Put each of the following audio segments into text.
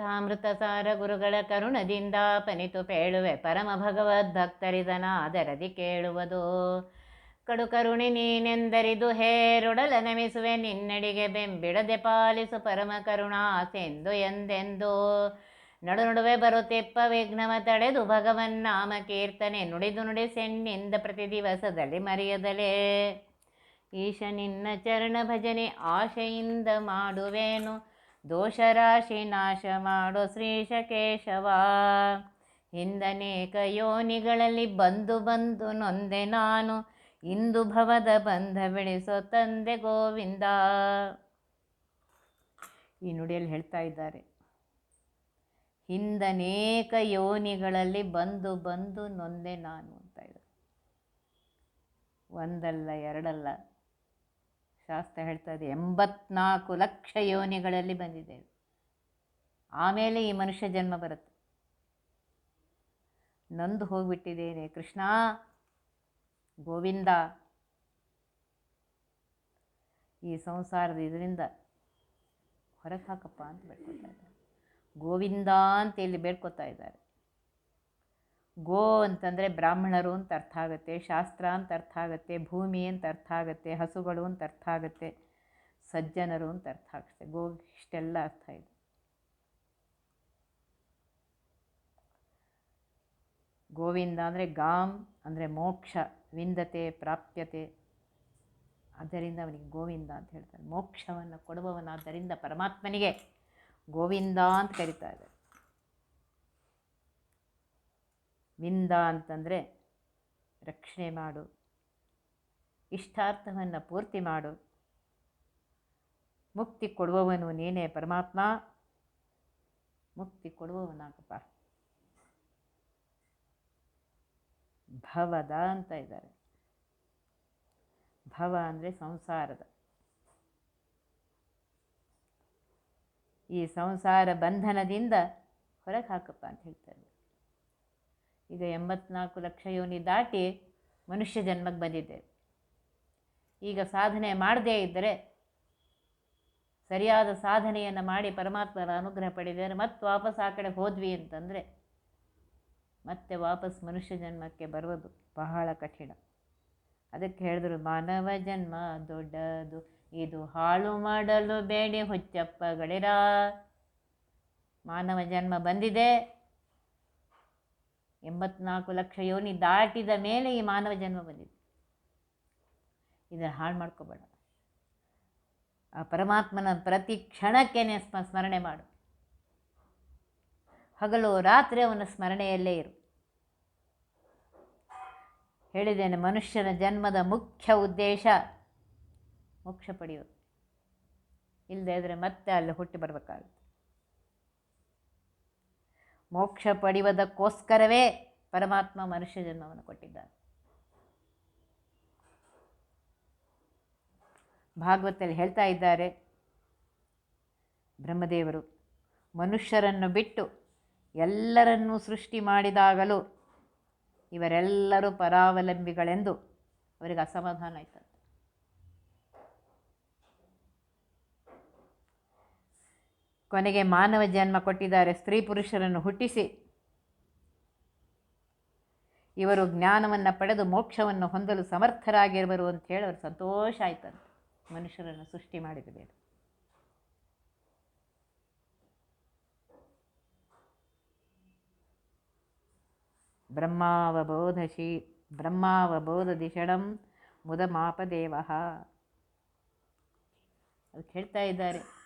ಕಥಾಮೃತ ಸಾರ ಗುರುಗಳ ಕರುಣದಿಂದ ಪನಿತು ಪೇಳುವೆ ಪರಮ ಭಗವದ್ ಭಕ್ತರಿದನಾದರದಿ ಕೇಳುವುದು. ಕಡು ಕರುಣಿ ನೀನೆಂದರಿದು ಹೇರೊಡಲ ನಮಿಸುವೆ ನಿನ್ನಡಿಗೆ ಬೆಂಬಿಡದೆ ಪಾಲಿಸು ಪರಮ ಕರುಣಾಸೆಂದು ಎಂದೆಂದು. ನಡು ನಡುವೆ ಬರುತ್ತೆಪ್ಪ ವಿಘ್ನವ ತಡೆದು ಭಗವನ್ ನಾಮ ಕೀರ್ತನೆ ನುಡಿದು ನುಡಿ ಸೆಣ್ಣಿಂದ ಪ್ರತಿ ದಿವಸದಲ್ಲಿ ಮರೆಯದಲೇ. ಈಶ ನಿನ್ನ ಚರಣ ಭಜನೆ ಆಶೆಯಿಂದ ಮಾಡುವೇನು. ದೋಷರಾಶಿ ನಾಶ ಮಾಡೋ ಶ್ರೀ ಕೇಶವ ಹಿಂದನೇಕ ಯೋನಿಗಳಲ್ಲಿ ಬಂದು ಬಂದು ನೊಂದೆ ನಾನು, ಇಂದು ಭವದ ಬಂಧ ಬೆಳೆಸೋ ತಂದೆ ಗೋವಿಂದ. ಈ ನುಡಿಯಲ್ಲಿ ಹೇಳ್ತಾ ಇದ್ದಾರೆ. ಹಿಂದನೇಕ ಯೋನಿಗಳಲ್ಲಿ ಬಂದು ಬಂದು ನೊಂದೆ ನಾನು ಅಂತ ಇದ್ದಾರೆ ಒಂದಲ್ಲ ಎರಡಲ್ಲ. ಶಾಸ್ತ್ರ ಹೇಳ್ತಾ ಇದೆ, ಎಂಬತ್ನಾಲ್ಕು ಲಕ್ಷ ಯೋನಿಗಳಲ್ಲಿ ಬಂದಿದೆ ಆಮೇಲೆ ಈ ಮನುಷ್ಯ ಜನ್ಮ ಬರುತ್ತೆ. ನಂದು ಹೋಗ್ಬಿಟ್ಟಿದ್ದೇನೆ, ಕೃಷ್ಣ, ಗೋವಿಂದ. ಈ ಸಂಸಾರದ ಇದರಿಂದ ಹೊರಗೆ ಹಾಕಪ್ಪ ಅಂತ ಬೇಡ್ಕೊತಾ ಇದ್ದಾರೆ. ಗೋವಿಂದ ಅಂತ ಇಲ್ಲಿ ಬೇಡ್ಕೊತಾ ಇದ್ದಾರೆ. ಗೋ ಅಂತಂದರೆ ಬ್ರಾಹ್ಮಣರು ಅಂತ ಅರ್ಥ ಆಗುತ್ತೆ, ಶಾಸ್ತ್ರ ಅಂತ ಅರ್ಥ ಆಗುತ್ತೆ, ಭೂಮಿ ಅಂತ ಅರ್ಥ ಆಗುತ್ತೆ, ಹಸುಗಳು ಅಂತ ಅರ್ಥ ಆಗುತ್ತೆ, ಸಜ್ಜನರು ಅಂತ ಅರ್ಥ ಆಗುತ್ತೆ. ಗೋ ಇಷ್ಟೆಲ್ಲ ಅರ್ಥ ಇದೆ. ಗೋವಿಂದ ಅಂದರೆ ಗಾಮ್ ಅಂದರೆ ಮೋಕ್ಷ, ವಿಂದತೆ ಪ್ರಾಪ್ಯತೆ ಆದ್ದರಿಂದ ಅವನಿಗೆ ಗೋವಿಂದ ಅಂತ ಹೇಳ್ತಾರೆ. ಮೋಕ್ಷವನ್ನು ಕೊಡುವವನಾದ್ದರಿಂದ ಪರಮಾತ್ಮನಿಗೆ ಗೋವಿಂದ ಅಂತ ಕರೀತಾ ಇದ್ದಾರೆ. ವಿಂದ ಅಂತಂದರೆ ರಕ್ಷಣೆ ಮಾಡು. ಇಷ್ಟಾರ್ಥವನ್ನು ಪೂರ್ತಿ ಮಾಡು. ಮುಕ್ತಿ ಕೊಡುವವನು ನೀನೇ ಪರಮಾತ್ಮ. ಮುಕ್ತಿ ಕೊಡುವವನಾಗಪ್ಪ. ಭವದ ಅಂತ ಇದ್ದಾರೆ. ಭವ ಅಂದರೆ ಸಂಸಾರದ. ಈ ಸಂಸಾರ ಬಂಧನದಿಂದ ಹೊರಗೆ ಹಾಕಪ್ಪ ಅಂತ ಹೇಳ್ತಾರೆ. ಈಗ ಎಂಬತ್ನಾಲ್ಕು ಲಕ್ಷ ಯೋನಿ ದಾಟಿ ಮನುಷ್ಯ ಜನ್ಮಕ್ಕೆ ಬಂದಿದ್ದೆ ಈಗ ಸಾಧನೆ ಮಾಡದೇ ಇದ್ದರೆ ಸರಿಯಾದ ಸಾಧನೆಯನ್ನು ಮಾಡಿ ಪರಮಾತ್ಮನ ಅನುಗ್ರಹ ಪಡೆದರೆ ಮತ್ತೆ ವಾಪಸ್ ಆ ಕಡೆ ಹೋದ್ವಿ ಅಂತಂದರೆ ಮತ್ತೆ ವಾಪಸ್ ಮನುಷ್ಯ ಜನ್ಮಕ್ಕೆ ಬರುವುದು ಬಹಳ ಕಠಿಣ. ಅದಕ್ಕೆ ಹೇಳಿದ್ರು, ಮಾನವ ಜನ್ಮ ದೊಡ್ಡದು, ಇದು ಹಾಳು ಮಾಡಲು ಬೇಡಿ ಹುಚ್ಚಪ್ಪಗಳಿರ. ಮಾನವ ಜನ್ಮ ಬಂದಿದೆ ಎಂಬತ್ನಾಲ್ಕು ಲಕ್ಷ ಯೋನಿ ದಾಟಿದ ಮೇಲೆ ಈ ಮಾನವ ಜನ್ಮ ಬಂದಿದೆ. ಇದನ್ನು ಹಾಳು ಮಾಡ್ಕೋಬೇಡ. ಆ ಪರಮಾತ್ಮನ ಪ್ರತಿ ಕ್ಷಣಕ್ಕೇನೆ ಸ್ಮ, ಸ್ಮರಣೆ ಮಾಡು. ಹಗಲು ರಾತ್ರಿ ಅವನ ಸ್ಮರಣೆಯಲ್ಲೇ ಇರು. ಹೇಳಿದ್ದೇನೆ, ಮನುಷ್ಯನ ಜನ್ಮದ ಮುಖ್ಯ ಉದ್ದೇಶ ಮೋಕ್ಷ ಪಡೆಯೋದು ಇಲ್ಲದೆ ಇದ್ದರೆ ಮತ್ತೆ ಅಲ್ಲಿ ಹುಟ್ಟಿ ಬರಬೇಕಾಗುತ್ತೆ. ಮೋಕ್ಷ ಪಡೆಯುವುದಕ್ಕೋಸ್ಕರವೇ ಪರಮಾತ್ಮ ಮನುಷ್ಯ ಜನ್ಮವನ್ನು ಕೊಟ್ಟಿದ್ದಾನೆ ಭಾಗವತಲ್ಲಿ ಹೇಳ್ತಾ ಇದ್ದಾರೆ, ಬ್ರಹ್ಮದೇವರು, ಮನುಷ್ಯರನ್ನು ಬಿಟ್ಟು ಎಲ್ಲರನ್ನೂ ಸೃಷ್ಟಿ ಮಾಡಿದಾಗಲೂ ಇವರೆಲ್ಲರೂ ಪರಾವಲಂಬಿಗಳೆಂದು ಅವರಿಗೆ ಅಸಮಾಧಾನ ಆಯ್ತಂತೆ ಕೊನೆಗೆ ಮಾನವ ಜನ್ಮ ಕೊಟ್ಟಿದ್ದಾರೆ. ಸ್ತ್ರೀ ಪುರುಷರನ್ನು ಹುಟ್ಟಿಸಿ. ಇವರು ಜ್ಞಾನವನ್ನು ಪಡೆದು ಮೋಕ್ಷವನ್ನು ಹೊಂದಲು ಸಮರ್ಥರಾಗಿರುವರು ಅಂತ ಹೇಳಿ ಅವರು ಸಂತೋಷ ಆಯ್ತಂತೆ. ಮನುಷ್ಯರನ್ನು ಸೃಷ್ಟಿ ಮಾಡಿದ ಮೇಲೆ. ಬ್ರಹ್ಮಾವಬೋಧ ದಿಶಡಂ ಮುದಮಾಪದೇವ. ಅದಕ್ಕೆ ಹೇಳ್ತಾ ಇದ್ದಾರೆ.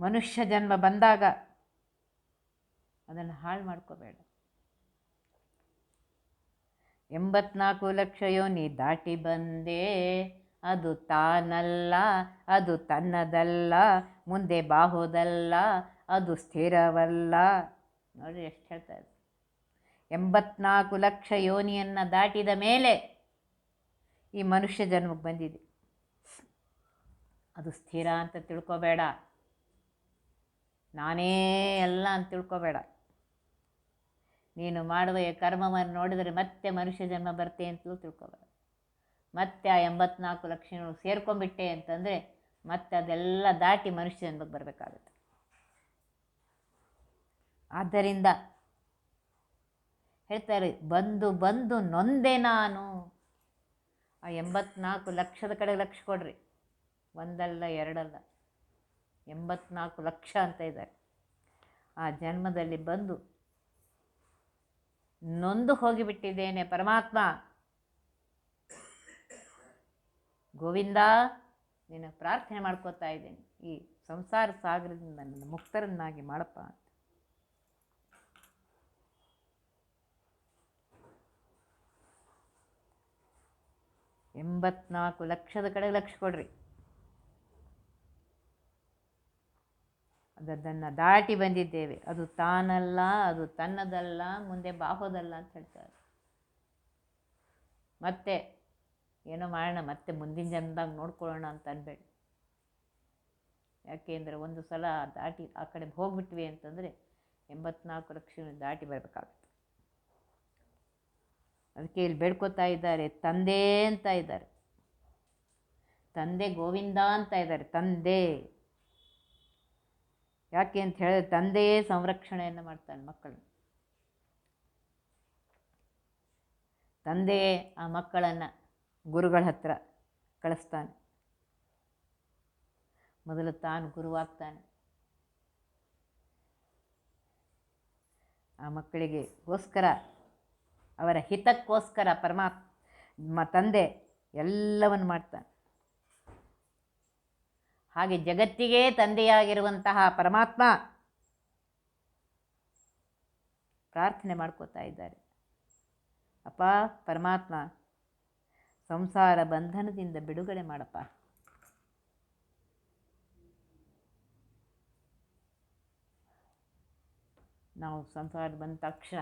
ಮನುಷ್ಯ ಜನ್ಮ ಬಂದಾಗ ಅದನ್ನು ಹಾಳು ಮಾಡ್ಕೋಬೇಡ. ಎಂಬತ್ನಾಲ್ಕು ಲಕ್ಷ ಯೋನಿ ದಾಟಿ ಬಂದೆ ಅದು ತಾನಲ್ಲ, ಅದು ತನ್ನದಲ್ಲ, ಮುಂದೆ ಬಾಹುದಲ್ಲ, ಅದು ಸ್ಥಿರವಲ್ಲ. ನೋಡಿ ಎಷ್ಟು ಹೇಳ್ತಾ ಇದೆ ಎಂಬತ್ನಾಲ್ಕು ಲಕ್ಷ ಯೋನಿಯನ್ನು ದಾಟಿದ ಮೇಲೆ ಈ ಮನುಷ್ಯ ಜನ್ಮಕ್ಕೆ ಬಂದಿದೆ. ಅದು ಸ್ಥಿರ ಅಂತ ತಿಳ್ಕೊಬೇಡ. ನಾನೇ ಎಲ್ಲ ಅಂತ ತಿಳ್ಕೊಬೇಡ. ನೀನು ಮಾಡುವ ಕರ್ಮವನ್ನು ನೋಡಿದರೆ ಮತ್ತೆ ಮನುಷ್ಯ ಜನ್ಮ ಬರ್ತೆ ಅಂತಲೂ ತಿಳ್ಕೊಬೇಡ. ಮತ್ತೆ ಆ ಎಂಬತ್ನಾಲ್ಕು ಲಕ್ಷಣಗಳು ಸೇರ್ಕೊಂಡ್ಬಿಟ್ಟೆ ಅಂತಂದರೆ ಮತ್ತೆ ಅದೆಲ್ಲ ದಾಟಿ ಮನುಷ್ಯ ಜನ್ಮಕ್ಕೆ ಬರಬೇಕಾಗುತ್ತೆ. ಆದ್ದರಿಂದ ಹೇಳ್ತಾರೆ ಬಂದು ಬಂದು ನೊಂದೆ ನಾನು. ಆ ಎಂಬತ್ನಾಲ್ಕು ಲಕ್ಷದ ಕಡೆ ಲಕ್ಷ ಕೊಡ್ರಿ. ಒಂದಲ್ಲ ಎರಡಲ್ಲ. ಎಂಬತ್ನಾಲ್ಕು ಲಕ್ಷ ಅಂತ ಇದ್ದಾರೆ. ಆ ಜನ್ಮದಲ್ಲಿ ಬಂದು ನೊಂದು ಹೋಗಿಬಿಟ್ಟಿದ್ದೇನೆ ಪರಮಾತ್ಮ. ಗೋವಿಂದ ನೀನು ಪ್ರಾರ್ಥನೆ ಮಾಡ್ಕೋತಾ ಇದ್ದೇನೆ. ಈ ಸಂಸಾರ ಸಾಗರದಿಂದ ನನ್ನ ಮುಕ್ತರನ್ನಾಗಿ ಮಾಡಪ್ಪ ಅಂತ. ಎಂಬತ್ನಾಲ್ಕು ಲಕ್ಷದ ಕಡೆ ಲಕ್ಷ ಕೊಡ್ರಿ. ಅದನ್ನು ದಾಟಿ ಬಂದಿದ್ದೇವೆ. ಅದು ತಾನಲ್ಲ, ಅದು ತನ್ನದಲ್ಲ, ಮುಂದೆ ಬಾಹೋದಲ್ಲ ಅಂತ ಹೇಳ್ತಾರೆ. ಮತ್ತೆ ಏನೋ ಮಾಡೋಣ, ಮತ್ತೆ ಮುಂದಿನ ಜನ್ಮದಾಗ ನೋಡ್ಕೊಳ್ಳೋಣ ಅಂತ ಅನ್ಬೇಡಿ. ಯಾಕೆಂದರೆ ಒಂದು ಸಲ ದಾಟಿ ಆ ಕಡೆ ಹೋಗ್ಬಿಟ್ವಿ ಅಂತಂದರೆ ಎಂಬತ್ನಾಲ್ಕು ಲಕ್ಷ ದಾಟಿ ಬರಬೇಕಾಗುತ್ತೆ. ಅದಕ್ಕೆ ಇಲ್ಲಿ ಬೇಡ್ಕೋತಾ ಇದ್ದಾರೆ, ತಂದೆ ಅಂತ ಇದ್ದಾರೆ. ತಂದೆ ಗೋವಿಂದ ಅಂತ ಇದ್ದಾರೆ, ತಂದೆ. ಯಾಕೆ ಅಂತ ಹೇಳಿದ್ರೆ ತಂದೆಯೇ ಸಂರಕ್ಷಣೆಯನ್ನು ಮಾಡ್ತಾನೆ ಮಕ್ಕಳನ್ನು. ತಂದೆಯೇ ಆ ಮಕ್ಕಳನ್ನು ಗುರುಗಳ ಹತ್ರ ಕಳಿಸ್ತಾನೆ. ಮೊದಲು ತಾನು ಗುರುವಾಗ್ತಾನೆ. ಆ ಮಕ್ಕಳಿಗೆ ಗೋಸ್ಕರ ಅವರ ಹಿತಕ್ಕೋಸ್ಕರ ಪರಮಾತ್ಮ ತಂದೆ ಎಲ್ಲವನ್ನು ಮಾಡ್ತಾನೆ. ಹಾಗೆ ಜಗತ್ತಿಗೇ ತಂದೆಯಾಗಿರುವಂತಹ ಪರಮಾತ್ಮ ಪ್ರಾರ್ಥನೆ ಮಾಡ್ಕೋತಾ ಇದ್ದಾರೆ. ಅಪ್ಪ, ಪರಮಾತ್ಮ, ಸಂಸಾರ ಬಂಧನದಿಂದ ಬಿಡುಗಡೆ ಮಾಡಪ್ಪ. ನಾವು ಸಂಸಾರ ಬಂದ ತಕ್ಷಣ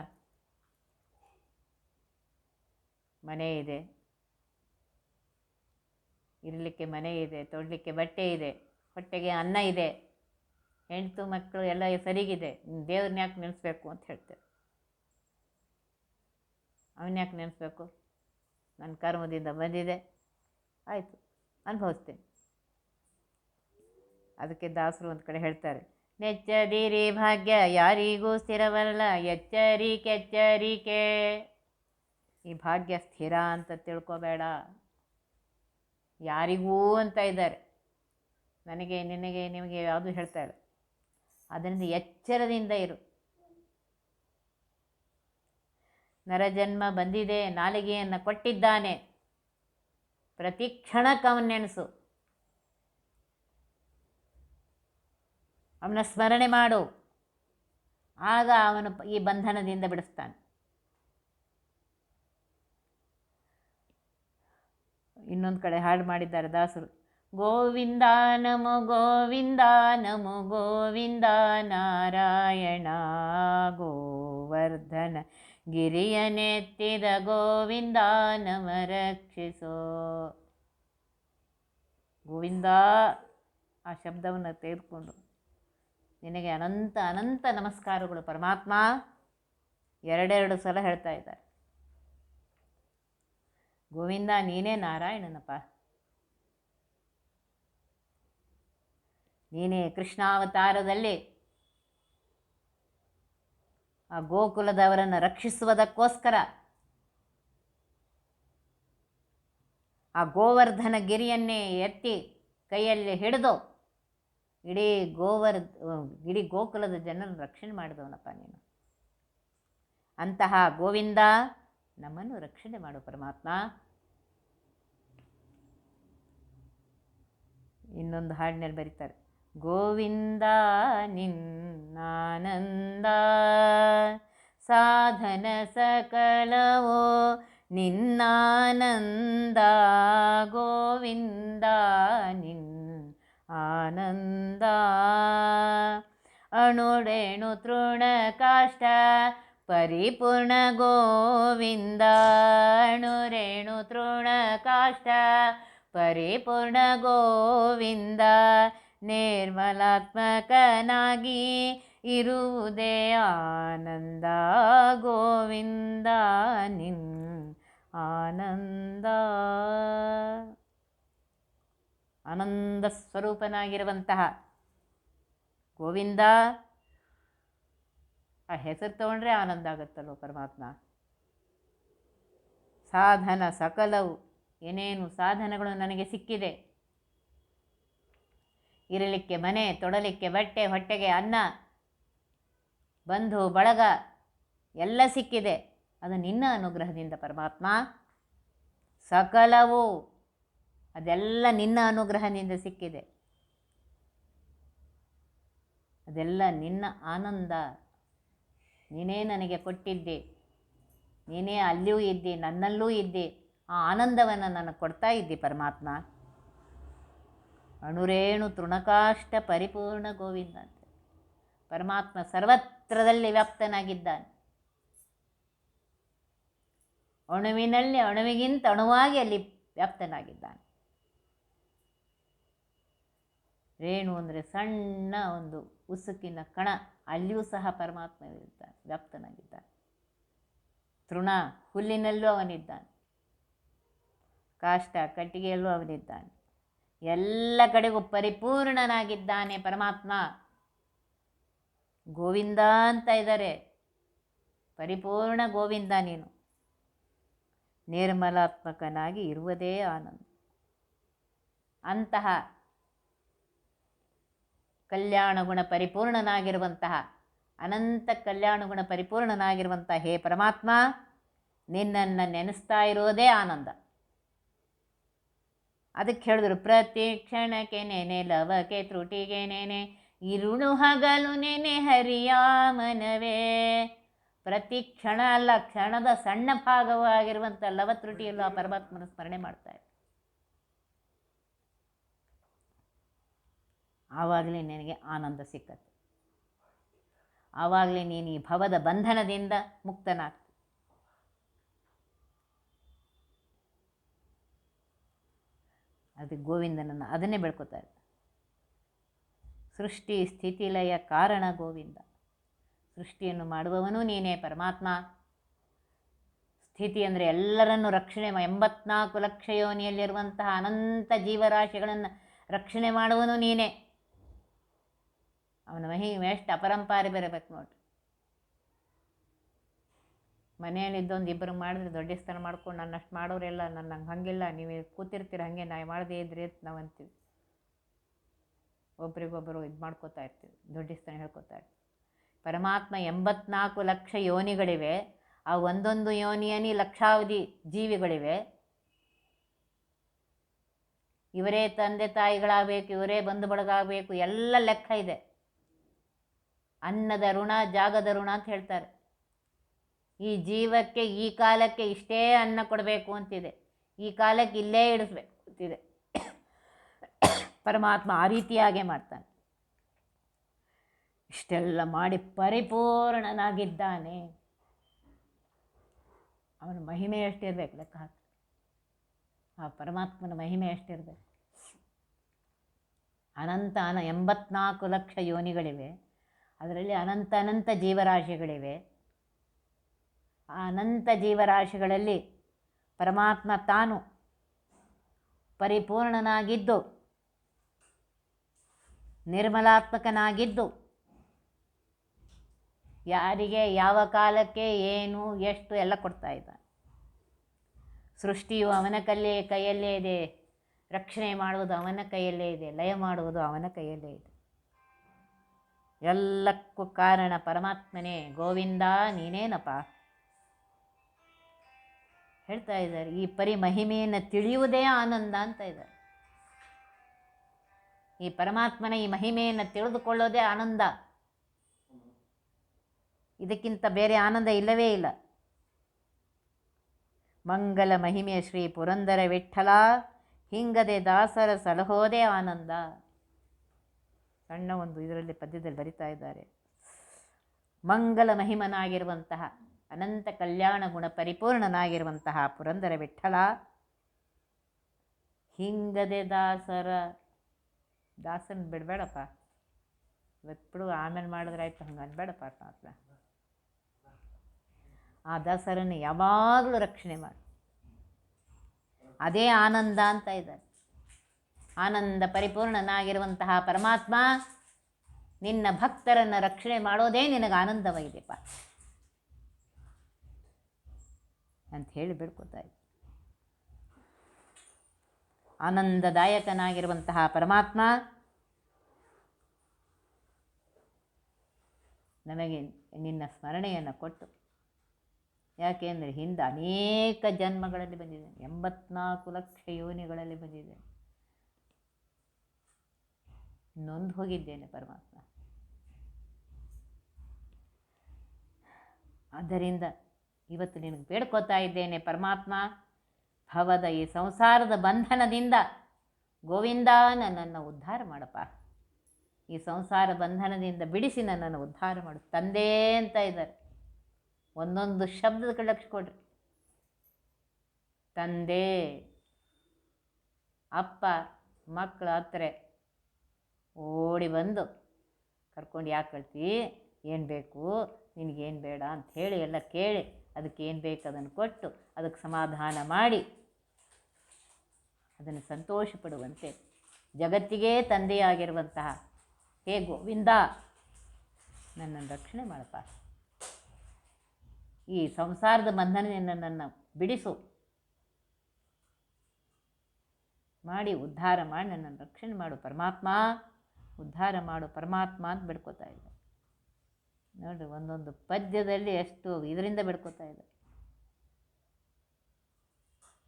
ಮನೆ ಇದೆ. ಇರಲಿಕ್ಕೆ ಮನೆ ಇದೆ ತೊಡಲಿಕ್ಕೆ ಬಟ್ಟೆ ಇದೆ. ಹೊಟ್ಟೆಗೆ ಅನ್ನ ಇದೆ. ಹೆಂಡತು ಮಕ್ಕಳು ಎಲ್ಲ ಸರಿಗಿದೆ. ದೇವ್ರನ್ನ ಯಾಕೆ ನೆನೆಸ್ಬೇಕು ಅಂತ ಹೇಳ್ತೇವೆ ಅವನ ಯಾಕೆ ನೆನೆಸ್ಬೇಕು? ನನ್ನ ಕರ್ಮದಿಂದ ಬಂದಿದೆ. ಆಯಿತು, ಅನುಭವಿಸ್ತೇನೆ. ಅದಕ್ಕೆ ದಾಸರು ಒಂದು ಕಡೆ ಹೇಳ್ತಾರೆ, ನೆಚ್ಚದಿರಿ ಭಾಗ್ಯ, ಯಾರಿಗೂ ಸ್ಥಿರವಲ್ಲ. ಎಚ್ಚರಿಕೆ ಎಚ್ಚರಿಕೆ ಈ ಭಾಗ್ಯ ಸ್ಥಿರ ಅಂತ ತಿಳ್ಕೊಬೇಡ. ಯಾರಿಗೂ ಅಂತ ಇದ್ದಾರೆ. ನನಗೆ, ನಿನಗೆ, ನಿಮಗೆ ಯಾವುದು ಹೇಳ್ತಾ ಇಲ್ಲ. ಅದರಿಂದ ಎಚ್ಚರದಿಂದ ಇರು. ನರಜನ್ಮ ಬಂದಿದೆ, ನಾಲಿಗೆಯನ್ನು ಕೊಟ್ಟಿದ್ದಾನೆ. ಪ್ರತಿ ಕ್ಷಣಕ್ಕೆ ಅವನ್ನೆನೆಸು ಅವನ ಸ್ಮರಣೆ ಮಾಡು. ಆಗ ಅವನು ಈ ಬಂಧನದಿಂದ ಬಿಡಿಸ್ತಾನೆ. ಇನ್ನೊಂದು ಕಡೆ ಹಾಡು ಮಾಡಿದ್ದಾರೆ ದಾಸರು. ಗೋವಿಂದ ನಮೋ ಗೋವಿಂದ ನಮೋ ಗೋವಿಂದ ನಾರಾಯಣ ಗೋವರ್ಧನ ಗಿರಿಯ ನೆತ್ತಿದ ಗೋವಿಂದ ನಮ ರಕ್ಷಿಸೋ. ಗೋವಿಂದ, ಆ ಶಬ್ದವನ್ನು ತೆಗೆದುಕೊಂಡು ನಿನಗೆ ಅನಂತ ಅನಂತ ನಮಸ್ಕಾರಗಳು ಪರಮಾತ್ಮ ಎರಡೆರಡು ಸಲ ಹೇಳ್ತಾ ಇದ್ದಾರೆ. ಗೋವಿಂದ, ನೀನೇ ನಾರಾಯಣನಪ್ಪ. ನೀನೇ ಕೃಷ್ಣಾವತಾರದಲ್ಲಿ ಆ ಗೋಕುಲದವರನ್ನು ರಕ್ಷಿಸುವುದಕ್ಕೋಸ್ಕರ ಆ ಗೋವರ್ಧನ ಗಿರಿಯನ್ನೇ ಎತ್ತಿ ಕೈಯಲ್ಲಿ ಹಿಡಿದು ಇಡೀ ಗೋವರ್, ಇಡೀ ಗೋಕುಲದ ಜನರನ್ನು ರಕ್ಷಣೆ ಮಾಡಿದವನಪ್ಪ ನೀನು. ಅಂತಹ ಗೋವಿಂದ ನಮ್ಮನ್ನು ರಕ್ಷಣೆ ಮಾಡು ಪರಮಾತ್ಮ. ಇನ್ನೊಂದು ಹಾಡಿನಲ್ಲಿ ಬರೀತಾರೆ. ಗೋವಿಂದ ನಿನ್ನಾನಂದ ಸಾಧನ ಸಕಲವೋ ನಿನ್ನಾನಂದ, ಗೋವಿಂದ ನಿನ್ ಆನಂದ. ಅಣುಡೇಣು ತೃಣ ಕಾಷ್ಟ, ಪರಿಪೂರ್ಣ ಗೋವಿಂದ. ಅಣುರೇಣು ತೃಣ ಕಾಷ್ಟ, ಪರಿಪೂರ್ಣ ಗೋವಿಂದ. ನಿರ್ಮಲಾತ್ಮಕನಾಗಿ ಇರುವುದೇ ಆನಂದ ಗೋವಿಂದ ನಿನ್ ಆನಂದ. ಆನಂದ ಸ್ವರೂಪನಾಗಿರುವಂತಹ ಗೋವಿಂದ, ಆ ಹೆಸರು ತಗೊಂಡ್ರೆ ಆನಂದ ಆಗುತ್ತಲ್ವ ಪರಮಾತ್ಮ? ಸಾಧನ ಸಕಲವು, ಏನೇನು ಸಾಧನಗಳು ನನಗೆ ಸಿಕ್ಕಿದೆ? ಇರಲಿಕ್ಕೆ ಮನೆ, ತೊಡಲಿಕ್ಕೆ ಬಟ್ಟೆ, ಹೊಟ್ಟೆಗೆ ಅನ್ನ, ಬಂಧು, ಬಳಗ ಎಲ್ಲ ಸಿಕ್ಕಿದೆ. ಅದು ನಿನ್ನ ಅನುಗ್ರಹದಿಂದ ಪರಮಾತ್ಮ. ಸಕಲವು ಅದೆಲ್ಲ ನಿನ್ನ ಅನುಗ್ರಹದಿಂದ ಸಿಕ್ಕಿದೆ. ಅದೆಲ್ಲ ನಿನ್ನ ಆನಂದ. ನೀನೇ ನನಗೆ ಕೊಟ್ಟಿದ್ದಿ. ನೀನೇ ಅಲ್ಲಿಯೂ ಇದ್ದಿ, ನನ್ನಲ್ಲೂ ಇದ್ದಿ. ಆ ಆನಂದವನ್ನು ನನಗೆ ಕೊಡ್ತಾ ಇದ್ದಿ ಪರಮಾತ್ಮ. ಅಣುರೇಣು ತೃಣಕಾಷ್ಟ ಪರಿಪೂರ್ಣ ಗೋವಿಂದ ಅಂತ ಪರಮಾತ್ಮ ಸರ್ವತ್ರದಲ್ಲಿ ವ್ಯಾಪ್ತನಾಗಿದ್ದಾನೆ. ಅಣುವಿನಲ್ಲಿ, ಅಣುವಿಗಿಂತ ಅಣುವಾಗಿ ಅಲ್ಲಿ ವ್ಯಾಪ್ತನಾಗಿದ್ದಾನೆ. ರೇಣು ಅಂದರೆ ಸಣ್ಣ ಒಂದು ಉಸುಕಿನ ಕಣ, ಅಲ್ಲಿಯೂ ಸಹ ಪರಮಾತ್ಮ ಇದ್ದಾನೆ ವ್ಯಾಪ್ತನಾಗಿದ್ದಾನೆ. ತೃಣ ಹುಲ್ಲಿನಲ್ಲೂ ಅವನಿದ್ದಾನೆ. ಕಾಷ್ಟ ಕಟ್ಟಿಗೆಯಲ್ಲೂ ಅವನಿದ್ದಾನೆ. ಎಲ್ಲ ಕಡೆಗೂ ಪರಿಪೂರ್ಣನಾಗಿದ್ದಾನೆ ಪರಮಾತ್ಮ. ಗೋವಿಂದ ಅಂತ ಇದ್ದಾರೆ ಪರಿಪೂರ್ಣ ಗೋವಿಂದ ನೀನು. ನಿರ್ಮಲಾತ್ಮಕನಾಗಿ ಇರುವುದೇ ಆನಂದ. ಅಂತಹ ಕಲ್ಯಾಣ ಗುಣ ಪರಿಪೂರ್ಣನಾಗಿರುವಂತಹ, ಅನಂತ ಕಲ್ಯಾಣ ಗುಣ ಪರಿಪೂರ್ಣನಾಗಿರುವಂತಹ ಹೇ ಪರಮಾತ್ಮ, ನಿನ್ನನ್ನು ನೆನೆಸ್ತಾ ಇರೋದೇ ಆನಂದ. ಅದಕ್ಕೆ ಹೇಳಿದ್ರು ಪ್ರತಿ ಕ್ಷಣಕ್ಕೆ ನೆನೆ ಲವಕೆ ತ್ರುಟಿಗೆ ನೆನೆ ಇರುಳು ಹಗಲು ನೆನೆ ಹರಿಯ ಮನವೇ. ಪ್ರತಿ ಕ್ಷಣ ಅಲ್ಲ, ಕ್ಷಣದ ಸಣ್ಣ ಭಾಗವಾಗಿರುವಂಥ ಲವ ತ್ರುಟಿಯಲ್ಲೂ ಆ ಪರಮಾತ್ಮನ ಸ್ಮರಣೆ ಮಾಡ್ತಾರೆ ಆವಾಗಲೇ ನಿನಗೆ ಆನಂದ ಸಿಕ್ಕತ್ತೆ. ಆವಾಗಲೇ ನೀನು ಈ ಭವದ ಬಂಧನದಿಂದ ಮುಕ್ತನಾಗ್ತಿ. ಅದು ಗೋವಿಂದನನ್ನು ಅದನ್ನೇ ಬೆಳ್ಕೊತಾರೆ. ಸೃಷ್ಟಿ ಸ್ಥಿತಿಲಯ ಕಾರಣ ಗೋವಿಂದ. ಸೃಷ್ಟಿಯನ್ನು ಮಾಡುವವನು ನೀನೇ ಪರಮಾತ್ಮ. ಸ್ಥಿತಿ ಅಂದರೆ ಎಲ್ಲರನ್ನು ರಕ್ಷಣೆ ಎಂಬತ್ನಾಲ್ಕು ಲಕ್ಷ ಯೋನಿಯಲ್ಲಿರುವಂತಹ ಅನಂತ ಜೀವರಾಶಿಗಳನ್ನು ರಕ್ಷಣೆ ಮಾಡುವನು ನೀನೇ. ಅವನ ಮಹಿಮೆ ಎಷ್ಟು ಅಪರಂಪಾರಿ ಬರಬೇಕು ನೋಡ್ರಿ ಮನೆಯಲ್ಲಿದ್ದೊಂದು ಇಬ್ಬರು ಮಾಡಿದ್ರೆ ದೊಡ್ಡ ಸ್ಥಾನ ಮಾಡ್ಕೊಂಡು ನನ್ನ ಅಷ್ಟು ಮಾಡೋರೆಲ್ಲ ನನ್ನ ಹಂಗೆ ಹಂಗಿಲ್ಲ, ನೀವು ಕೂತಿರ್ತೀರ ಹಾಗೆ ನಾ ಮಾಡದೇ ಇದ್ರಿ ನಾವು ಅಂತೀವಿ. ಒಬ್ರಿಗೊಬ್ಬರು ಇದು ಮಾಡ್ಕೋತಾ ಇರ್ತೀವಿ ದೊಡ್ಡ ಸ್ಥಾನ ಹೇಳ್ಕೊತಾ ಇರ್ತೀವಿ. ಪರಮಾತ್ಮ ಎಂಬತ್ನಾಲ್ಕು ಲಕ್ಷ ಯೋನಿಗಳಿವೆ, ಆ ಒಂದೊಂದು ಯೋನಿಯನಿ ಲಕ್ಷಾವಧಿ ಜೀವಿಗಳಿವೆ. ಇವರೇ ತಂದೆ ತಾಯಿಗಳಾಗಬೇಕು, ಇವರೇ ಬಂಧು ಬಳಗ ಆಗಬೇಕು ಎಲ್ಲ ಲೆಕ್ಕ ಇದೆ. ಅನ್ನದ ಋಣ, ಜಾಗದ ಋಣ ಅಂತ ಹೇಳ್ತಾರೆ. ಈ ಜೀವಕ್ಕೆ, ಈ ಕಾಲಕ್ಕೆ ಇಷ್ಟೇ ಅನ್ನ ಕೊಡಬೇಕು ಅಂತಿದೆ. ಈ ಕಾಲಕ್ಕೆ ಇಲ್ಲೇ ಇಡಿಸ್ಬೇಕು ಅಂತಿದೆ. ಪರಮಾತ್ಮ ಆ ರೀತಿಯಾಗೆ ಮಾಡ್ತಾನೆ. ಇಷ್ಟೆಲ್ಲ ಮಾಡಿ ಪರಿಪೂರ್ಣನಾಗಿದ್ದಾನೆ. ಅವನ ಮಹಿಮೆ ಎಷ್ಟಿರ್ಬೇಕು ಲೆಕ್ಕ ಹಾಕಿ. ಆ ಪರಮಾತ್ಮನ ಮಹಿಮೆ ಎಷ್ಟಿರಬೇಕು? ಅನಂತ, ಅನ ಎಂಬತ್ನಾಲ್ಕು ಲಕ್ಷ ಯೋನಿಗಳಿವೆ. ಅದರಲ್ಲಿ ಅನಂತ ಅನಂತ ಜೀವರಾಶಿಗಳಿವೆ. ಅನಂತ ಜೀವರಾಶಿಗಳಲ್ಲಿ ಪರಮಾತ್ಮ ತಾನು ಪರಿಪೂರ್ಣನಾಗಿದ್ದು, ನಿರ್ಮಲಾತ್ಮಕನಾಗಿದ್ದು, ಯಾರಿಗೆ ಯಾವ ಕಾಲಕ್ಕೆ ಏನು ಎಷ್ಟು ಎಲ್ಲ ಕೊಡ್ತಾ ಇದ್ದಾನೆ. ಸೃಷ್ಟಿಯು ಅವನ ಕಲ್ಲೇ ಕೈಯಲ್ಲೇ ಇದೆ. ರಕ್ಷಣೆ ಮಾಡುವುದು ಅವನ ಕೈಯಲ್ಲೇ ಇದೆ. ಲಯ ಮಾಡುವುದು ಅವನ ಕೈಯಲ್ಲೇ ಇದೆ. ಎಲ್ಲಕ್ಕೂ ಕಾರಣ ಪರಮಾತ್ಮನೇ. ಗೋವಿಂದ, ನೀನೇನಪ್ಪ? ಹೇಳ್ತಾ ಇದ್ದಾರೆ. ಈ ಪರಿ ಮಹಿಮೆಯನ್ನು ತಿಳಿಯುವುದೇ ಆನಂದ ಅಂತ ಇದ್ದಾರೆ. ಈ ಪರಮಾತ್ಮನ ಈ ಮಹಿಮೆಯನ್ನು ತಿಳಿದುಕೊಳ್ಳೋದೇ ಆನಂದ. ಇದಕ್ಕಿಂತ ಬೇರೆ ಆನಂದ ಇಲ್ಲವೇ ಇಲ್ಲ. ಮಂಗಲ ಮಹಿಮೆಯ ಶ್ರೀ ಪುರಂದರ ವಿಠಲ, ಹಿಂಗದೆ ದಾಸರ ಸಲಹೋದೇ ಆನಂದ. ಸಣ್ಣ ಒಂದು ಇದರಲ್ಲಿ ಪದ್ಯದಲ್ಲಿ ಬರಿತಾ ಇದ್ದಾರೆ. ಮಂಗಲ ಮಹಿಮನಾಗಿರುವಂತಹ ಅನಂತ ಕಲ್ಯಾಣ ಗುಣ ಪರಿಪೂರ್ಣನಾಗಿರುವಂತಹ ಪುರಂದರ ವಿಠಲ. ಹಿಂಗದೆ ದಾಸರ, ದಾಸನ ಬಿಡಬೇಡಪ್ಪ. ಇವತ್ತು ಬಿಡು ಆಮೇಲೆ ಮಾಡಿದ್ರೆ ಆಯ್ತು, ಹಂಗೆ ಅನ್ಬೇಡಪ್ಪ ಮಾತ್ರ ಆ ದಾಸರನ್ನು ಯಾವಾಗಲೂ ರಕ್ಷಣೆ ಮಾಡಿ. ಅದೇ ಆನಂದ ಅಂತ ಇದ್ದಾರೆ. ಆನಂದ ಪರಿಪೂರ್ಣನಾಗಿರುವಂತಹ ಪರಮಾತ್ಮ ನಿನ್ನ ಭಕ್ತರನ್ನು ರಕ್ಷಣೆ ಮಾಡೋದೇ ನಿನಗೆ ಆನಂದವಾಯಿದೆಪ್ಪ ಅಂತ ಹೇಳಿ ಬೇಡ್ಕೋತಾ ಇದ್ದೆ ಆನಂದದಾಯಕನಾಗಿರುವಂತಹ ಪರಮಾತ್ಮ ನಮಗೆ ನಿನ್ನ ಸ್ಮರಣೆಯನ್ನು ಕೊಟ್ಟು ಯಾಕೆಂದರೆ ಹಿಂದೆ ಅನೇಕ ಜನ್ಮಗಳಲ್ಲಿ ಬಂದಿದೆ ಎಂಬತ್ನಾಲ್ಕು ಲಕ್ಷ ಯೋನಿಗಳಲ್ಲಿ ಬಂದಿದೆ ನೊಂದು ಹೋಗಿದ್ದೇನೆ ಪರಮಾತ್ಮ. ಆದ್ದರಿಂದ ಇವತ್ತು ನಿನಗೆ ಬೇಡ್ಕೋತಾ ಇದ್ದೇನೆ, ಪರಮಾತ್ಮ. ಭವದ ಈ ಸಂಸಾರದ ಬಂಧನದಿಂದ ಗೋವಿಂದ ನನ್ನನ್ನು ಉದ್ಧಾರ ಮಾಡಪ್ಪ. ಈ ಸಂಸಾರ ಬಂಧನದಿಂದ ಬಿಡಿಸಿ ನನ್ನನ್ನು ಉದ್ಧಾರ ಮಾಡು. ತಂದೆ ಅಂತ ಇದ್ದಾರೆ. ಒಂದೊಂದು ಶಬ್ದದ ಲಕ್ಷ ಕೊಡ್ರಿ. ತಂದೆ, ಅಪ್ಪ, ಮಕ್ಕಳು ಹತ್ರ ಓಡಿ ಬಂದು ಕರ್ಕೊಂಡು ಯಾಕೆ ಕಳ್ತಿ? ಏನು ಬೇಕು? ನಿನಗೇನು ಬೇಡ ಅಂತ ಹೇಳಿ ಎಲ್ಲ ಕೇಳಿ ಅದಕ್ಕೆ ಏನು ಬೇಕು ಅದನ್ನು ಕೊಟ್ಟು ಅದಕ್ಕೆ ಸಮಾಧಾನ ಮಾಡಿ. ಅದನ್ನು ಸಂತೋಷ ಪಡುವಂತೆ ಜಗತ್ತಿಗೇ ತಂದೆಯಾಗಿರುವಂತಹ ಹೇ ಗೋವಿಂದ, ನನ್ನನ್ನು ರಕ್ಷಣೆ ಮಾಡಪ್ಪ. ಈ ಸಂಸಾರದ ಬಂಧನದಿಂದ ನನ್ನನ್ನು ಬಿಡಿಸು. ಮಾಡಿ ಉದ್ಧಾರ ಮಾಡಿ ನನ್ನನ್ನು ರಕ್ಷಣೆ ಮಾಡು ಪರಮಾತ್ಮ. ಉದ್ಧಾರ ಮಾಡು ಪರಮಾತ್ಮ ಅಂತ ಬಿಡ್ಕೋತಾ ಇದ್ದೆ. ನೋಡಿರಿ ಒಂದೊಂದು ಪದ್ಯದಲ್ಲಿ ಎಷ್ಟು ಇದರಿಂದ ಬಿಡ್ಕೋತಾ ಇದೆ.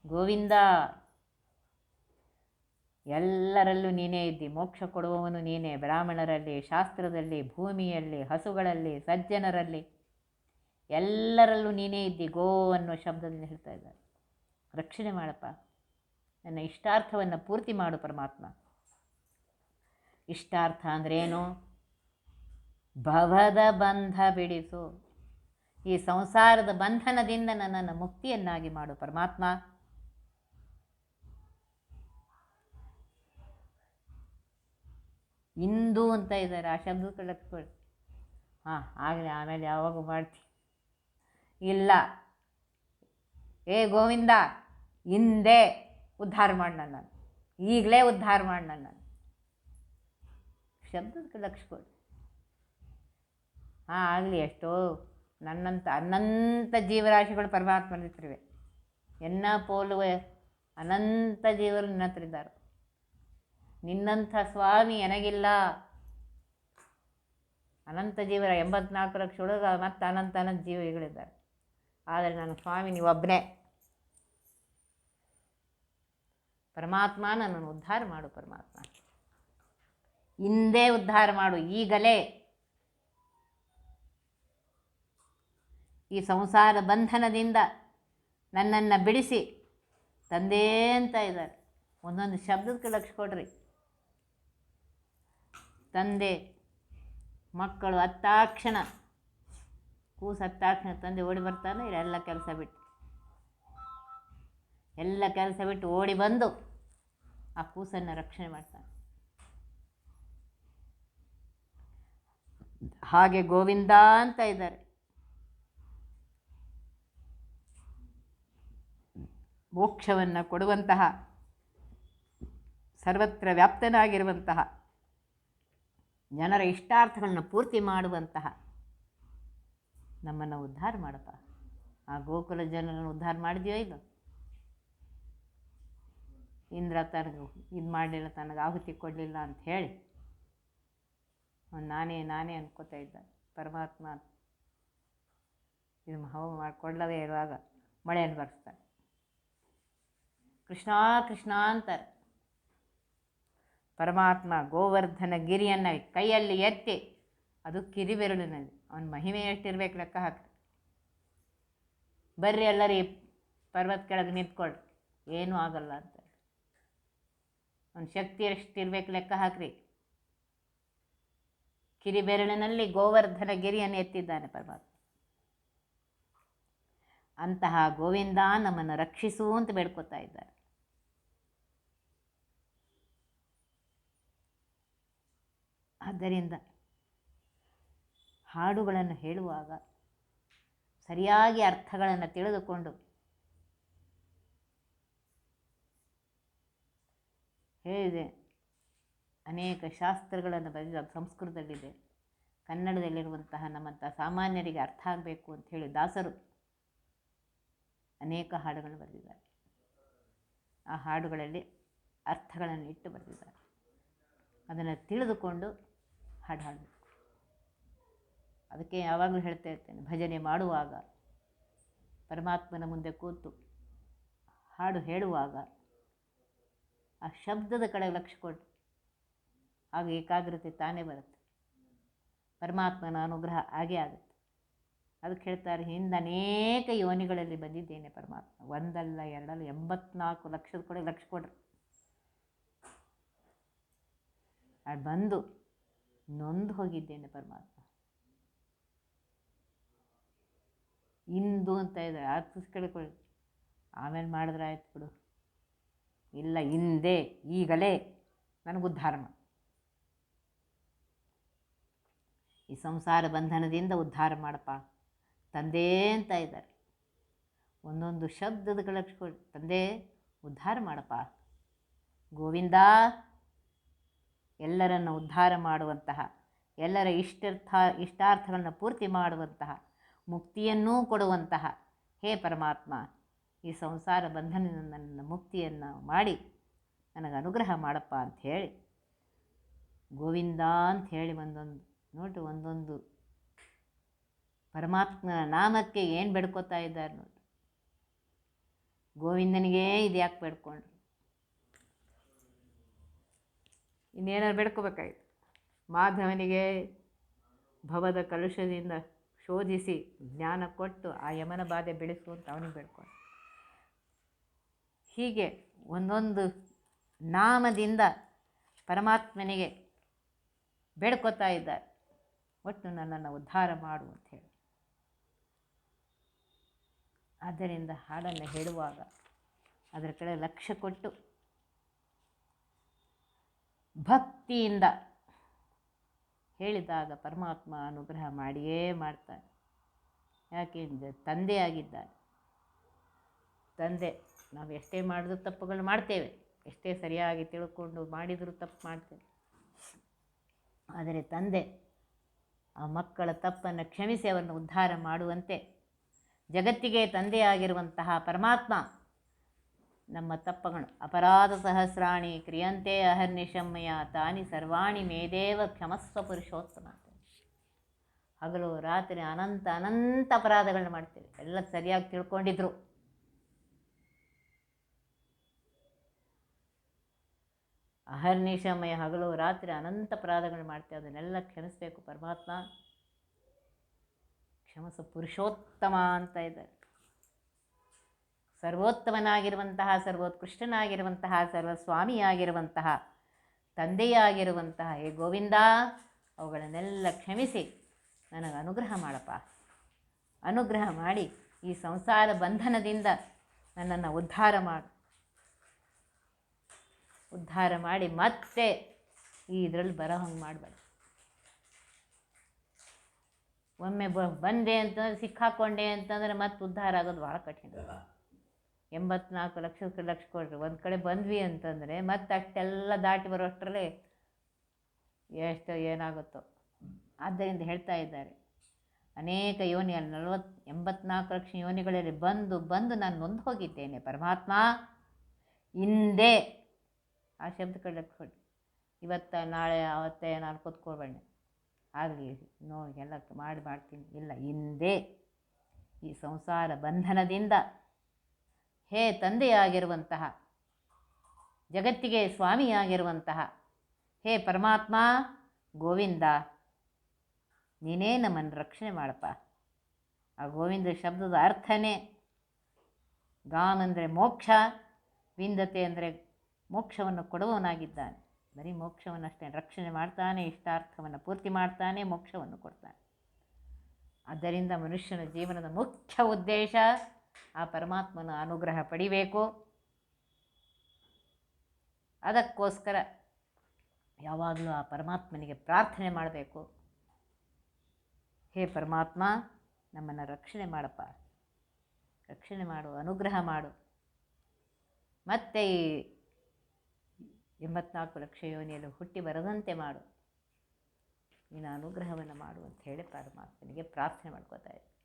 ಗೋವಿಂದ, ಎಲ್ಲರಲ್ಲೂ ನೀನೇ ಇದ್ದಿ, ಮೋಕ್ಷ ಕೊಡುವವನು ನೀನೇ. ಬ್ರಾಹ್ಮಣರಲ್ಲಿ, ಶಾಸ್ತ್ರದಲ್ಲಿ, ಭೂಮಿಯಲ್ಲಿ, ಹಸುಗಳಲ್ಲಿ, ಸಜ್ಜನರಲ್ಲಿ ಎಲ್ಲರಲ್ಲೂ ನೀನೇ ಇದ್ದಿ, ಗೋ ಅನ್ನುವ ಶಬ್ದದಿಂದ ಹೇಳ್ತಾ ಇದ್ದಾರೆ. ರಕ್ಷಣೆ ಮಾಡಪ್ಪ. ನನ್ನ ಇಷ್ಟಾರ್ಥವನ್ನು ಪೂರ್ತಿ ಮಾಡು ಪರಮಾತ್ಮ. ಇಷ್ಟಾರ್ಥ ಅಂದ್ರೇನು? ಭವದ ಬಂಧ ಬಿಡಿಸು. ಈ ಸಂಸಾರದ ಬಂಧನದಿಂದ ನನ್ನನ್ನು ಮುಕ್ತಿಯನ್ನಾಗಿ ಮಾಡು ಪರಮಾತ್ಮ. ಇಂದು ಅಂತ ಇದ್ದಾರೆ, ಆ ಶಬ್ದ ಕಳಕ್ಕೊಳ್ಳಿ ಹಾಂ, ಆಗಲಿ, ಆಮೇಲೆ ಯಾವಾಗ ಮಾಡ್ತಿ ಇಲ್ಲ. ಏ ಗೋವಿಂದ, ಹಿಂದೆ ಉದ್ಧಾರ ಮಾಡಿ ನನ್ನನ್ನು. ಈಗಲೇ ಉದ್ಧಾರ ಮಾಡಿ ನನ್ನನ್ನು. ಶಬ್ದಕ್ಕೆ ಲಕ್ಷ ಕೊಡಿ ಹಾಂ ಆಗಲಿ ಎಷ್ಟೋ ನನ್ನಂಥ ಅನಂತ ಜೀವರಾಶಿಗಳು ಪರಮಾತ್ಮನ ಹತ್ರ ಇವೆ. ಎನ್ನ ಪೋಲುವ ಅನಂತ ಜೀವರು ನಿನ್ನ ಹತ್ರ ಇದ್ದಾರೆ. ನಿನ್ನಂಥ ಸ್ವಾಮಿ ನನಗಿಲ್ಲ ಅನಂತ ಜೀವರ ಎಂಬತ್ನಾಲ್ಕು ಲಕ್ಷ ಒಳಗೆ ಮತ್ತು ಅನಂತ ಅನಂತ ಜೀವಿಗಳಿದ್ದಾರೆ. ಆದರೆ ನನ್ನ ಸ್ವಾಮಿ ನೀವೊಬ್ಬನೇ ಪರಮಾತ್ಮ ನನ್ನನ್ನು ಉದ್ಧಾರ ಮಾಡು ಪರಮಾತ್ಮ. ಹಿಂದೆ ಉದ್ಧಾರ ಮಾಡು, ಈಗಲೇ. ಈ ಸಂಸಾರ ಬಂಧನದಿಂದ ನನ್ನನ್ನು ಬಿಡಿಸಿ ತಂದೆ ಅಂತ ಇದ್ದಾರೆ. ಒಂದೊಂದು ಶಬ್ದಕ್ಕೆ ಲಕ್ಷ ಕೊಡ್ರಿ. ತಂದೆ, ಮಕ್ಕಳು ಹತ್ತಾಕ್ಷಣ ಕೂಸು ಹತ್ತಾಕ್ಷಣ ತಂದೆ ಓಡಿ ಬರ್ತಾನೆ ಎಲ್ಲ ಕೆಲಸ ಬಿಟ್ಟು. ಎಲ್ಲ ಕೆಲಸ ಬಿಟ್ಟು ಓಡಿ ಬಂದು ಆ ಕೂಸನ್ನು ರಕ್ಷಣೆ ಮಾಡ್ತಾನೆ. ಹಾಗೆ ಗೋವಿಂದ ಅಂತ ಇದ್ದಾರೆ. ಮೋಕ್ಷವನ್ನು ಕೊಡುವಂತಹ ಸರ್ವತ್ರ ವ್ಯಾಪ್ತನಾಗಿರುವಂತಹ ಜನರ ಇಷ್ಟಾರ್ಥಗಳನ್ನು ಪೂರ್ತಿ ಮಾಡುವಂತಹ ನಮ್ಮನ್ನು ಉದ್ಧಾರ ಮಾಡಪ್ಪ. ಆ ಗೋಕುಲ ಜನರನ್ನು ಉದ್ಧಾರ ಮಾಡಿದೆಯೋ ಇಲ್ಲ? ಇಂದ್ರ ತನಗೆ ಇದು ಮಾಡಲಿಲ್ಲ, ತನಗೆ ಆಹುತಿ ಕೊಡಲಿಲ್ಲ ಅಂತ ಹೇಳಿ ನಾನೇ ನಾನೇ ಅನ್ಕೋತಾ ಇದ್ದ. ಪರಮಾತ್ಮ ಇದು ಹವ ಮಾಡಿಕೊಳ್ಳದೇ ಇರುವಾಗ ಮಳೆಯನ್ನು ಬರೆಸ್ತಾನೆ ಕೃಷ್ಣ ಕೃಷ್ಣ ಅಂತಾರೆ. ಪರಮಾತ್ಮ ಗೋವರ್ಧನ ಗಿರಿಯನ್ನು ಕೈಯಲ್ಲಿ ಎತ್ತಿ ಅದು ಕಿರಿಬೆರಳಿನಲ್ಲಿ ಅವನ ಮಹಿಮೆ ಎಷ್ಟಿರ್ಬೇಕು ಲೆಕ್ಕ ಹಾಕ್ರಿ ಬರ್ರಿ ಎಲ್ಲರೂ ಪರ್ವತ ಕೆಳಗೆ ನಿಂತ್ಕೊಳ್ರಿ. ಏನೂ ಆಗಲ್ಲ ಅಂತ ಅವನ ಶಕ್ತಿ ಎಷ್ಟಿರ್ಬೇಕು ಲೆಕ್ಕ ಹಾಕ್ರಿ. ಕಿರಿಬೆರಳಿನಲ್ಲಿ ಗೋವರ್ಧನ ಗಿರಿಯನ್ನು ಎತ್ತಿದ್ದಾನೆ ಪರಮಾತ್ಮ. ಅಂತಹ ಗೋವಿಂದ ನಮ್ಮನ್ನು ರಕ್ಷಿಸು ಅಂತ ಬೇಡ್ಕೊತಾ ಇದ್ದಾರೆ. ಆದ್ದರಿಂದ ಹಾಡುಗಳನ್ನು ಹೇಳುವಾಗ ಸರಿಯಾಗಿ ಅರ್ಥಗಳನ್ನು ತಿಳಿದುಕೊಂಡು ಹೇಳಿದೆ, ಅನೇಕ ಶಾಸ್ತ್ರಗಳನ್ನು ಬರೆದ ಸಂಸ್ಕೃತದಲ್ಲಿದೆ. ಕನ್ನಡದಲ್ಲಿರುವಂತಹ ನಮ್ಮಂಥ ಸಾಮಾನ್ಯರಿಗೆ ಅರ್ಥ ಆಗಬೇಕು ಅಂತ ಹೇಳಿ ದಾಸರು ಅನೇಕ ಹಾಡುಗಳನ್ನು ಬರೆದಿದ್ದಾರೆ. ಆ ಹಾಡುಗಳಲ್ಲಿ ಅರ್ಥಗಳನ್ನು ಇಟ್ಟು ಬರೆದಿದ್ದಾರೆ. ಅದನ್ನು ತಿಳಿದುಕೊಂಡು ಹಾಡು ಹಾಡಬೇಕು ಅದಕ್ಕೆ ಯಾವಾಗಲೂ ಹೇಳ್ತಾ ಇರ್ತೇನೆ, ಭಜನೆ ಮಾಡುವಾಗ ಪರಮಾತ್ಮನ ಮುಂದೆ ಕೂತು ಹಾಡು ಹೇಳುವಾಗ ಆ ಶಬ್ದದ ಕಡೆ ಲಕ್ಷ್ಯ ಕೊಡಿ. ಆಗ ಏಕಾಗ್ರತೆ ತಾನೇ ಬರುತ್ತೆ. ಪರಮಾತ್ಮನ ಅನುಗ್ರಹ ಆಗೇ ಆಗುತ್ತೆ. ಅದಕ್ಕೆ ಹೇಳ್ತಾರೆ ಹಿಂದೆ ಅನೇಕ ಯೋನಿಗಳಲ್ಲಿ ಬಂದಿದ್ದೇನೆ ಪರಮಾತ್ಮ. ಒಂದಲ್ಲ, ಎರಡಲ್ಲ, ಎಂಬತ್ನಾಲ್ಕು ಲಕ್ಷದ ಕಡೆ ಲಕ್ಷ ಕೊಡ್ರಿ. ಅದು ಬಂದು ನೊಂದು ಹೋಗಿದ್ದೇನೆ ಪರಮಾತ್ಮ. ಇಂದು ಅಂತ ಇದ್ದಾರೆ ಕಳ್ಕೊಳ್ಳಿ. ಆಮೇಲೆ ಮಾಡಿದ್ರೆ ಆಯ್ತು ಬಿಡು. ಇಲ್ಲ, ಹಿಂದೆ, ಈಗಲೇ ನನಗೆ ಉದ್ಧಾರ ಮಾಡು. ಈ ಸಂಸಾರ ಬಂಧನದಿಂದ ಉದ್ಧಾರ ಮಾಡಪ್ಪ. ತಂದೆ ಅಂತ ಇದ್ದಾರೆ. ಒಂದೊಂದು ಶಬ್ದದ ಕಳಿಸ್ಕೊಳ್ಳಿ ತಂದೆ, ಉದ್ಧಾರ ಮಾಡಪ್ಪ. ಗೋವಿಂದ ಎಲ್ಲರನ್ನು ಉದ್ಧಾರ ಮಾಡುವಂತಹ, ಎಲ್ಲರ ಇಷ್ಟಾರ್ಥ, ಇಷ್ಟಾರ್ಥಗಳನ್ನು ಪೂರ್ತಿ ಮಾಡುವಂತಹ, ಮುಕ್ತಿಯನ್ನೂ ಕೊಡುವಂತಹ, ಹೇ ಪರಮಾತ್ಮ, ಈ ಸಂಸಾರ ಬಂಧನದಿಂದ ನನ್ನ ಮುಕ್ತಿಯನ್ನು ಮಾಡಿ, ನನಗೆ ಅನುಗ್ರಹ ಮಾಡಪ್ಪ ಅಂತ ಹೇಳಿ, ಗೋವಿಂದ ಅಂತ ಹೇಳಿ ಒಂದೊಂದು ನೋಡ್ರಿ ಒಂದೊಂದು ಪರಮಾತ್ಮನ ನಾಮಕ್ಕೆ ಏನು ಬೇಡ್ಕೋತಾ ಇದ್ದಾರೆ ನೋಡಿ ಗೋವಿಂದನಿಗೇ ಇದು ಯಾಕೆ ಬೇಡ್ಕೊಂಡ್ರು? ಇನ್ನೇನಾರು ಬೇಡ್ಕೋಬೇಕಾಯಿತು. ಮಾಧವನಿಗೆ ಭವದ ಕಲುಷದಿಂದ ಶೋಧಿಸಿ ಜ್ಞಾನ ಕೊಟ್ಟು ಆ ಯಮನ ಬಾಧೆ ಬೆಳೆಸು ಅಂತ ಅವನಿಗೆ ಬೇಡ್ಕೊಂಡು ಹೀಗೆ ಒಂದೊಂದು ನಾಮದಿಂದ ಪರಮಾತ್ಮನಿಗೆ ಬೇಡ್ಕೋತಾ ಇದ್ದಾರೆ. ಒಟ್ಟು ನನ್ನನ್ನು ಉದ್ಧಾರ ಮಾಡು ಅಂತ ಹೇಳಿ. ಆದ್ದರಿಂದ ಹಾಡನ್ನು ಹೇಳುವಾಗ ಅದರ ಕಡೆ ಲಕ್ಷ್ಯ ಕೊಟ್ಟು ಭಕ್ತಿಯಿಂದ ಹೇಳಿದಾಗ ಪರಮಾತ್ಮ ಅನುಗ್ರಹ ಮಾಡಿಯೇ ಮಾಡ್ತಾನೆ. ಯಾಕೆಂದರೆ ತಂದೆಯಾಗಿದ್ದಾನೆ ತಂದೆ, ನಾವು ಎಷ್ಟೇ ಮಾಡಿದ್ರು ತಪ್ಪುಗಳು ಮಾಡ್ತೇವೆ. ಎಷ್ಟೇ ಸರಿಯಾಗಿ ತಿಳ್ಕೊಂಡು ಮಾಡಿದರೂ ತಪ್ಪು ಮಾಡ್ತೇವೆ. ಆದರೆ ತಂದೆ, ಆ ಮಕ್ಕಳ ತಪ್ಪನ್ನು ಕ್ಷಮಿಸಿ ಅವರನ್ನು ಉದ್ಧಾರ ಮಾಡುವಂತೆ ಜಗತ್ತಿಗೆ ತಂದೆಯಾಗಿರುವಂತಹ ಪರಮಾತ್ಮ ನಮ್ಮ ತಪ್ಪಗಳು. ಅಪರಾಧ ಸಹಸ್ರಾಣಿ ಕ್ರಿಯಂತೆ ಅಹರ್ನಿಶಮ್ಮಯ ತಾನಿ ಸರ್ವಾಣಿ ಮೇದೇವ ಕ್ಷಮಸ್ವ ಪುರುಷೋತ್ತಮ ಹಗಲು ರಾತ್ರಿ ಅನಂತ ಅನಂತ ಅಪರಾಧಗಳನ್ನ ಮಾಡ್ತೀವಿ. ಎಲ್ಲ ಸರಿಯಾಗಿ ತಿಳ್ಕೊಂಡಿದ್ರು. ಅಹರ್ನಿಶಮಯ ಹಗಲು ರಾತ್ರಿ ಅನಂತ ಅಪರಾಧಗಳು ಮಾಡ್ತೇವೆ. ಅದನ್ನೆಲ್ಲ ಕ್ಷಮಿಸಬೇಕು ಪರಮಾತ್ಮ. ಕ್ಷಮಸ ಪುರುಷೋತ್ತಮ ಅಂತ ಇದ್ದಾರೆ. ಸರ್ವೋತ್ತಮನಾಗಿರುವಂತಹ, ಸರ್ವೋತ್ಕೃಷ್ಟನಾಗಿರುವಂತಹ, ಸರ್ವಸ್ವಾಮಿಯಾಗಿರುವಂತಹ, ತಂದೆಯಾಗಿರುವಂತಹ, ಹೇ ಗೋವಿಂದ, ಅವುಗಳನ್ನೆಲ್ಲ ಕ್ಷಮಿಸಿ, ನನಗೆ ಅನುಗ್ರಹ ಮಾಡಪ್ಪ. ಅನುಗ್ರಹ ಮಾಡಿ ಈ ಸಂಸಾರ ಬಂಧನದಿಂದ ನನ್ನನ್ನು ಉದ್ಧಾರ ಮಾಡು. ಉದ್ಧಾರ ಮಾಡಿ ಮತ್ತೆ ಈ ಇದರಲ್ಲಿ ಬರೋ ಹಂಗೆ ಮಾಡಬೇಡ. ಒಮ್ಮೆ ಬಂದೆ ಅಂತಂದ್ರೆ, ಸಿಕ್ಕಾಕೊಂಡೆ ಅಂತಂದರೆ ಮತ್ತೆ ಉದ್ಧಾರ ಆಗೋದು ಭಾಳ ಕಠಿಣ. ಎಂಬತ್ನಾಲ್ಕು ಲಕ್ಷಕ್ಕೆ ಲಕ್ಷ ಕೊಡ್ರಿ. ಒಂದು ಕಡೆ ಬಂದ್ವಿ ಅಂತಂದರೆ ಮತ್ತೆ ಅಷ್ಟೆಲ್ಲ ದಾಟಿ ಬರೋಷ್ಟರಲ್ಲೇ ಎಷ್ಟು ಏನಾಗುತ್ತೋ. ಆದ್ದರಿಂದ ಹೇಳ್ತಾ ಇದ್ದಾರೆ. ಅನೇಕ ಯೋನಿಯಲ್ಲಿ ನಲವತ್ತು ಎಂಬತ್ನಾಲ್ಕು ಲಕ್ಷ ಯೋನಿಗಳಲ್ಲಿ ಬಂದು ಬಂದು ನಾನು ನೊಂದು ಹೋಗಿದ್ದೇನೆ. ಪರಮಾತ್ಮ ಹಿಂದೆ. ಆ ಶಬ್ದ ಕಡೆ ಕೊಡಿ. ಇವತ್ತ, ನಾಳೆ ಅವತ್ತೇ ನಾನು ಕೂತ್ಕೊಳ್ಬೇಡ ಆಗಲಿ ನೋ ಎಲ್ಲ ಮಾಡಿ ಮಾಡ್ತೀನಿ. ಇಲ್ಲ, ಹಿಂದೆ ಈ ಸಂಸಾರ ಬಂಧನದಿಂದ ಹೇ ತಂದೆಯಾಗಿರುವಂತಹ, ಜಗತ್ತಿಗೆ ಸ್ವಾಮಿಯಾಗಿರುವಂತಹ, ಹೇ ಪರಮಾತ್ಮ, ಗೋವಿಂದ, ನೀನೇ ನಮ್ಮನ್ನು ರಕ್ಷಣೆ ಮಾಡಪ್ಪ. ಆ ಗೋವಿಂದ ಶಬ್ದದ ಅರ್ಥನೇ ಗಾಮ್ ಅಂದರೆ ಮೋಕ್ಷ ವಿಂದತೆ ಅಂದರೆ ಮೋಕ್ಷವನ್ನು ಕೊಡುವವನಾಗಿದ್ದಾನೆ. ಬರೀ ಮೋಕ್ಷವನ್ನಷ್ಟೇ, ರಕ್ಷಣೆ ಮಾಡ್ತಾನೆ, ಇಷ್ಟಾರ್ಥವನ್ನು ಪೂರ್ತಿ ಮಾಡ್ತಾನೆ, ಮೋಕ್ಷವನ್ನು ಕೊಡ್ತಾನೆ. ಆದ್ದರಿಂದ ಮನುಷ್ಯನ ಜೀವನದ ಮುಖ್ಯ ಉದ್ದೇಶ ಆ ಪರಮಾತ್ಮನ ಅನುಗ್ರಹ ಪಡಿಬೇಕು. ಅದಕ್ಕೋಸ್ಕರ ಯಾವಾಗಲೂ ಆ ಪರಮಾತ್ಮನಿಗೆ ಪ್ರಾರ್ಥನೆ ಮಾಡಬೇಕು. ಹೇ ಪರಮಾತ್ಮ, ನಮ್ಮನ್ನು ರಕ್ಷಣೆ ಮಾಡಪ್ಪ. ರಕ್ಷಣೆ ಮಾಡು, ಅನುಗ್ರಹ ಮಾಡು. ಮತ್ತೆ ಈ ಎಂಬತ್ನಾಲ್ಕು ಲಕ್ಷ ಯೋನಿಯಲ್ಲಿ ಹುಟ್ಟಿ ಬರದಂತೆ ಮಾಡು. ನಿನ್ನ ಅನುಗ್ರಹವನ್ನು ಮಾಡು ಅಂತ ಹೇಳಿ ಪರಮಾತ್ಮನಿಗೆ ಪ್ರಾರ್ಥನೆ ಮಾಡ್ಕೋತಾ ಇದ್ದೆ.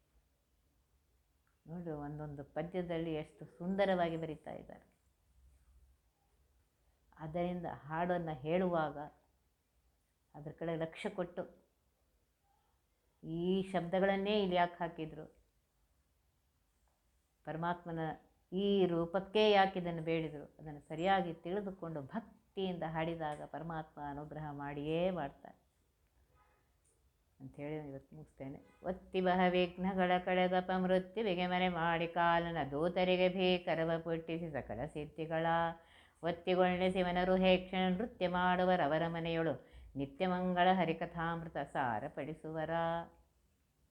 ನೋಡಿ, ಒಂದೊಂದು ಪದ್ಯದಲ್ಲಿ ಎಷ್ಟು ಸುಂದರವಾಗಿ ಬರೀತಾ ಇದ್ದಾರೆ. ಅದರಿಂದ ಹಾಡನ್ನು ಹೇಳುವಾಗ ಅದ್ರ ಕಡೆ ಲಕ್ಷ್ಯ ಕೊಟ್ಟು ಈ ಶಬ್ದಗಳನ್ನೇ ಇಲ್ಲಿ ಯಾಕೆ ಹಾಕಿದರು? ಪರಮಾತ್ಮನ ಈ ರೂಪಕ್ಕೆ ಯಾಕೆ ಇದನ್ನು ಬೇಡಿದರು? ಅದನ್ನು ಸರಿಯಾಗಿ ತಿಳಿದುಕೊಂಡು ಭಕ್ತಿಯಿಂದ ಹಾಡಿದಾಗ ಪರಮಾತ್ಮ ಅನುಗ್ರಹ ಮಾಡಿಯೇ ಮಾಡ್ತಾನೆ ಅಂಥೇಳಿ ಇವತ್ತು ಮುಗಿಸ್ತೇನೆ. ಒತ್ತಿ ಬಹ ವಿಘ್ನಗಳ ಕಳೆದಪ ಮೃತ್ಯುವಿಗೆ ಮರೆ ಮಾಡಿ ಕಾಲನ ದೂತರಿಗೆ ಭೀಕರವ ಪುಟ್ಟಿಸಿ ಸಕಲ ಸಿದ್ಧಿಗಳ. ಒತ್ತಿಗೊಳ್ಳೆ ಶಿವನರು ಹೇಕ್ಷಣ ನೃತ್ಯ ಮಾಡುವರವರ ಮನೆಯೊಳು ನಿತ್ಯಮಂಗಳ ಹರಿಕಥಾಮೃತ ಸಾರ ಪಡಿಸುವರ